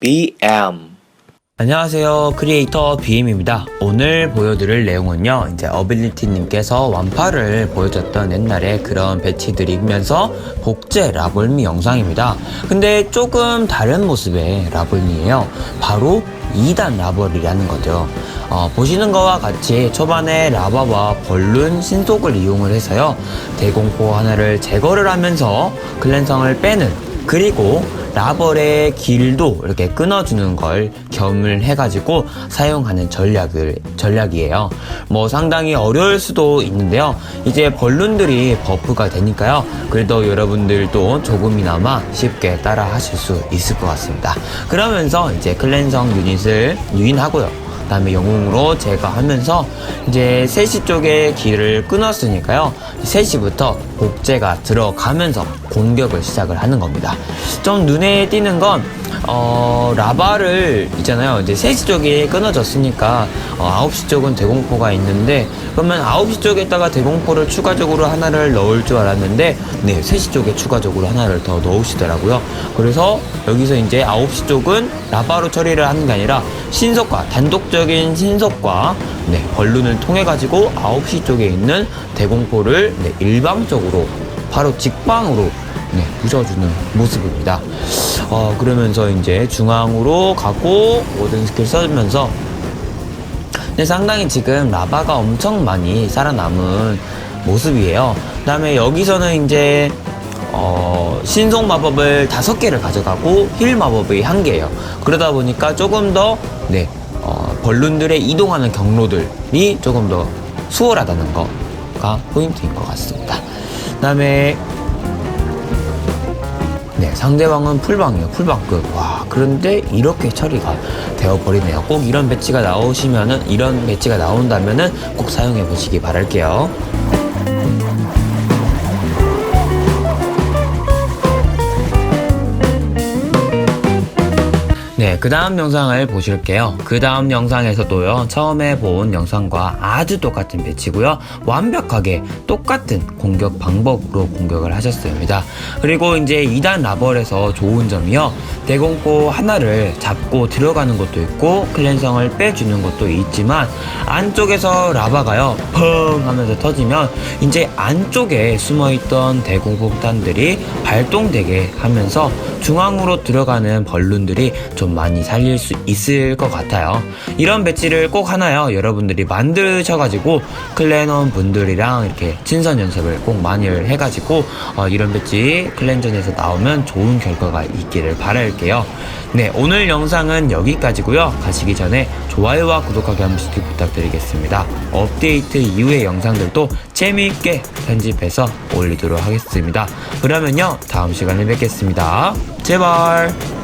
BM 안녕하세요. 크리에이터 BM입니다. 오늘 보여드릴 내용은요, 이제 어빌리티님께서 완파를 보여줬던 옛날에 그런 배치들이면서 복제 라볼미 영상입니다. 근데 조금 다른 모습의 라볼미예요. 바로 2단 라볼이라는 거죠. 어, 보시는 거와 같이 초반에 라바와 벌룬 신속을 이용을 해서요, 대공포 하나를 제거를 하면서 클랜성을 빼는 그리고 라벌의 길도 이렇게 끊어주는 걸 겸을 해가지고 사용하는 전략을, 전략이에요. 뭐 상당히 어려울 수도 있는데요. 이제 벌룬들이 버프가 되니까요. 그래도 여러분들도 조금이나마 쉽게 따라 하실 수 있을 것 같습니다. 그러면서 이제 클랜성 유닛을 유인하고요. 그다음에 영웅으로 제가 하면서 이제 3시 쪽에 길을 끊었으니까요. 3시부터 복제가 들어가면서 공격을 시작을 하는 겁니다. 좀 눈에 띄는 건 어, 라바를 있잖아요. 이제 3시 쪽이 끊어졌으니까 어, 9시 쪽은 대공포가 있는데 그러면 9시 쪽에다가 대공포를 추가적으로 하나를 넣을 줄 알았는데 네, 3시 쪽에 추가적으로 하나를 더 넣으시더라고요. 그래서 여기서 이제 9시 쪽은 라바로 처리를 하는 게 아니라 신속과 단독적인 신속과 네, 벌룬을 통해 가지고 9시 쪽에 있는 대공포를 네, 일방적으로 바로 직방으로 네, 부셔주는 모습입니다. 어, 그러면서 이제 중앙으로 가고 모든 스킬 써주면서 근데 상당히 지금 라바가 엄청 많이 살아남은 모습이에요. 그 다음에 여기서는 이제 어, 신속 마법을 다섯 개를 가져가고 힐 마법이 한 개예요. 그러다 보니까 조금 더 네, 어, 벌룬들의 이동하는 경로들이 조금 더 수월하다는 거가 포인트인 것 같습니다. 그 다음에 네, 상대방은 풀방이에요. 풀방급. 와, 그런데 이렇게 처리가 되어버리네요. 꼭 이런 배치가 나오시면은, 이런 배치가 나온다면은 꼭 사용해 보시기 바랄게요. 네, 그 다음 영상을 보실게요. 그 다음 영상에서도요, 처음에 본 영상과 아주 똑같은 배치고요, 완벽하게 똑같은 공격 방법으로 공격을 하셨습니다. 그리고 이제 2단 라벌에서 좋은 점이요, 대공포 하나를 잡고 들어가는 것도 있고, 클랜성을 빼주는 것도 있지만, 안쪽에서 라바가요, 펑 하면서 터지면, 이제 안쪽에 숨어있던 대공포 폭탄들이 발동되게 하면서, 중앙으로 들어가는 벌룬들이 좀 많이 살릴 수 있을 것 같아요. 이런 배치를 꼭 하나요. 여러분들이 만드셔가지고 클랜원 분들이랑 이렇게 친선 연습을 꼭 많이 해가지고 어, 이런 배치 클랜전에서 나오면 좋은 결과가 있기를 바랄게요. 네, 오늘 영상은 여기까지고요. 가시기 전에 좋아요와 구독하기 한 번씩 부탁드리겠습니다. 업데이트 이후의 영상들도 재미있게 편집해서 올리도록 하겠습니다. 그러면요, 다음 시간에 뵙겠습니다. 제발.